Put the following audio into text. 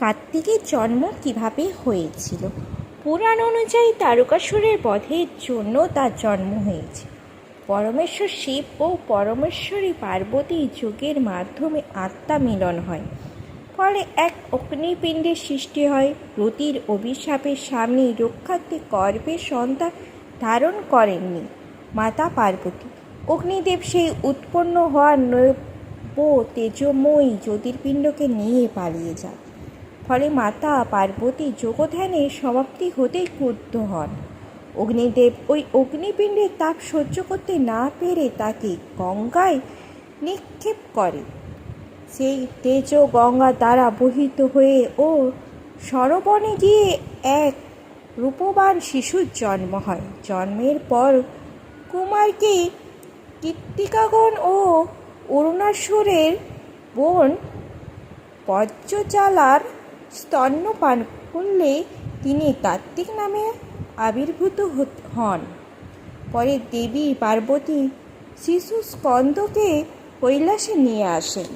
কার্তিকের জন্ম কীভাবে হয়েছিল? পুরাণ অনুযায়ী তারকাসুরের বধের জন্য তার জন্ম হয়েছে। পরমেশ্বর শিব ও পরমেশ্বরী পার্বতী যুগের মাধ্যমে আত্মা মিলন হয়। ফলে এক অগ্নিপিণ্ডের সৃষ্টি হয়। রতির অভিশাপের সামনে রক্ষার্থে গর্ভের সন্তান ধারণ করেননি মাতা পার্বতী। অগ্নিদেব সেই উৎপন্ন হওয়ার নব্য তেজময়ী জ্যোতির্পিণ্ডকে নিয়ে পালিয়ে যান। ফলে মাতা পার্বতী যোগধ্যানের সমাপ্তি হতেই ক্রুদ্ধ হন। অগ্নিদেব ওই অগ্নিপিণ্ডের তাপ সহ্য করতে না পেরে তাকে গঙ্গায় নিক্ষেপ করে। সেই তেজ গঙ্গা দ্বারা বহিত হয়ে ও সরবনে গিয়ে এক রূপবান শিশুর জন্ম হয়। জন্মের পর কুমারকে কীর্তিকাগণ ও অরুণাসুরের বোন পঞ্চচালার স্তন্যপান করলে তিনি তাত্ত্বিক নামে আবির্ভূত হন। পরে দেবী পার্বতী শিশু স্কন্দকে কৈলাসে নিয়ে আসেন।